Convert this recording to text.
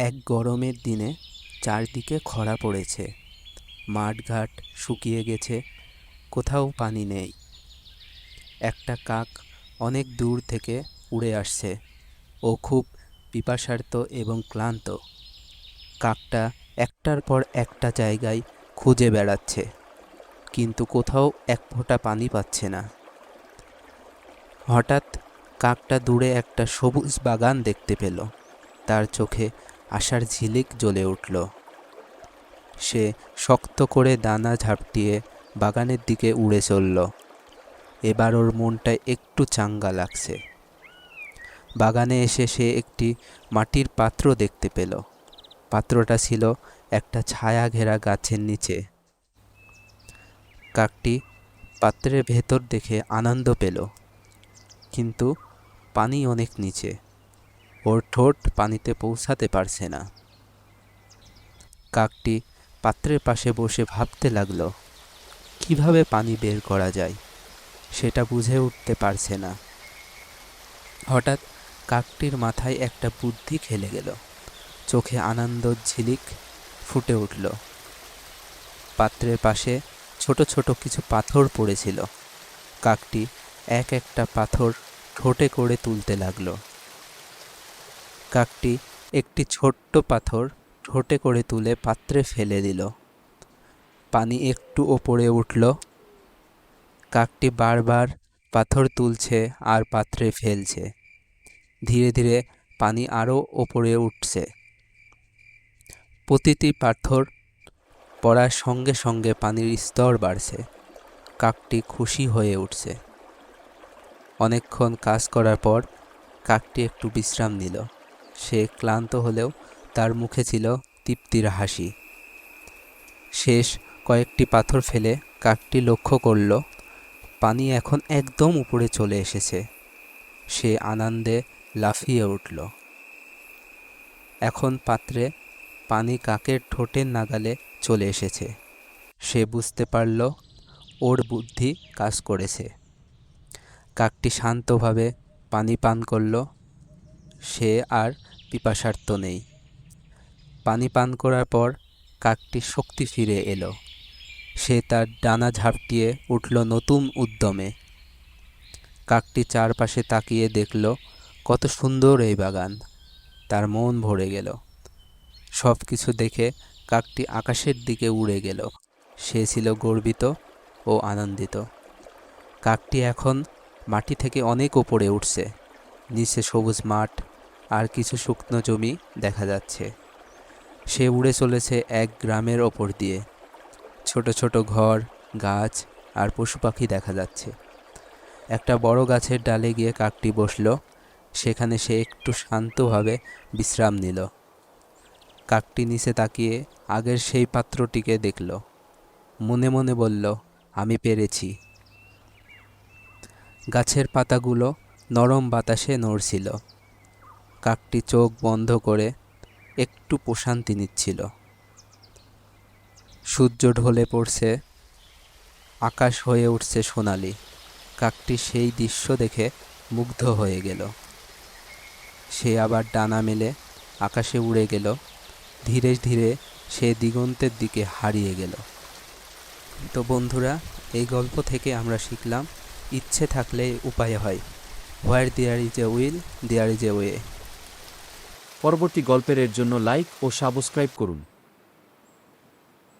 এক গরমের দিনে চারদিকে খরা পড়েছে। মাঠঘাট শুকিয়ে গেছে, কোথাও পানি নেই। একটা কাক অনেক দূর থেকে উড়ে আসছে। ও খুব পিপাসার্ত এবং ক্লান্ত। কাকটা একটার পর একটা জায়গায় খুঁজে বেড়াচ্ছে, কিন্তু কোথাও এক ফোঁটা পানি পাচ্ছে না। হঠাৎ কাকটা দূরে একটা সবুজ বাগান দেখতে পেল। তার চোখে আশার ঝিলিক জ্বলে উঠল। সে শক্ত করে দানা ঝাপটিয়ে বাগানের দিকে উড়ে চলল। এবার ওর মনটা একটু চাঙ্গা লাগছে। বাগানে এসে সে একটি মাটির পাত্র দেখতে পেল। পাত্রটা ছিল একটা ছায়া ঘেরা গাছের নিচে। কাকটি পাত্রের ভেতর দেখে আনন্দ পেল, কিন্তু পানি অনেক নিচে। ওর ঠোঁট পানিতে পৌঁছাতে পারছে না। কাকটি পাত্রের পাশে বসে ভাবতে লাগল, কীভাবে পানি বের করা যায় সেটা বুঝে উঠতে পারছে না। হঠাৎ কাকটির মাথায় একটা বুদ্ধি খেলে গেল, চোখে আনন্দ ঝিলিক ফুটে উঠল। পাত্রের পাশে ছোট ছোট কিছু পাথর পড়েছিল। কাকটি এক একটা পাথর ঠোঁটে করে তুলতে লাগল। কাকটি একটি ছোট্ট পাথর ঠোঁটে করে তুলে পাত্রে ফেলে দিল। পানি একটু ওপরে উঠল। কাকটি বারবার পাথর তুলছে আর পাত্রে ফেলছে। ধীরে ধীরে পানি আরও ওপরে উঠছে। প্রতিটি পাথর পড়ার সঙ্গে সঙ্গে পানির স্তর বাড়ছে। কাকটি খুশি হয়ে উঠছে। অনেকক্ষণ কাজ করার পর কাকটি একটু বিশ্রাম নিল। সে ক্লান্ত হলেও তার মুখে ছিল তৃপ্তির হাসি। শেষ কয়েকটি পাথর ফেলে কাকটি লক্ষ্য করল, পানি এখন একদম উপরে চলে এসেছে। সে আনন্দে লাফিয়ে উঠল। এখন পাত্রে পানি কাকের ঠোঁটের নাগালে চলে এসেছে। সে বুঝতে পারল, ওর বুদ্ধি কাজ করেছে। কাকটি শান্তভাবে পানি পান করল। সে আর পিপাসার্ত নেই। পানি পান করার পর কাকটি শক্তি ফিরে এলো। সে তার ডানা ঝাপটিয়ে উঠল নতুন উদ্যমে। কাকটি চারপাশে তাকিয়ে দেখল কত সুন্দর এই বাগান। তার মন ভরে গেল। সব কিছু দেখে কাকটি আকাশের দিকে উড়ে গেল। সে ছিল গর্বিত ও আনন্দিত। কাকটি এখন মাটি থেকে অনেক ওপরে উঠছে। নিচে সবুজ মাঠ আর কিছু শুকনো জমি দেখা যাচ্ছে। সে উড়ে চলেছে এক গ্রামের ওপর দিয়ে। ছোট ছোট ঘর, গাছ আর পশু পাখি দেখা যাচ্ছে। একটা বড় গাছের ডালে গিয়ে কাকটি বসল। সেখানে সে একটু শান্তভাবে বিশ্রাম নিল। কাকটি নিচে তাকিয়ে আগের সেই পাত্রটিকে দেখল। মনে মনে বলল, আমি পেরেছি। গাছের পাতাগুলো নরম বাতাসে নড়ছিল। কাকটি চোখ বন্ধ করে একটু প্রশান্তি নিচ্ছিল। সূর্য ঢলে পড়ছে, আকাশ হয়ে উঠছে সোনালি। কাকটি সেই দৃশ্য দেখে মুগ্ধ হয়ে গেল। সে আবার ডানা মেলে আকাশে উড়ে গেল। ধীরে ধীরে সে দিগন্তের দিকে হারিয়ে গেল। তো বন্ধুরা, এই গল্প থেকে আমরা শিখলাম, ইচ্ছে থাকলে উপায় হয়। Where there is a will, there is a way. পরবর্তী গল্পের জন্য লাইক ও সাবস্ক্রাইব করুন।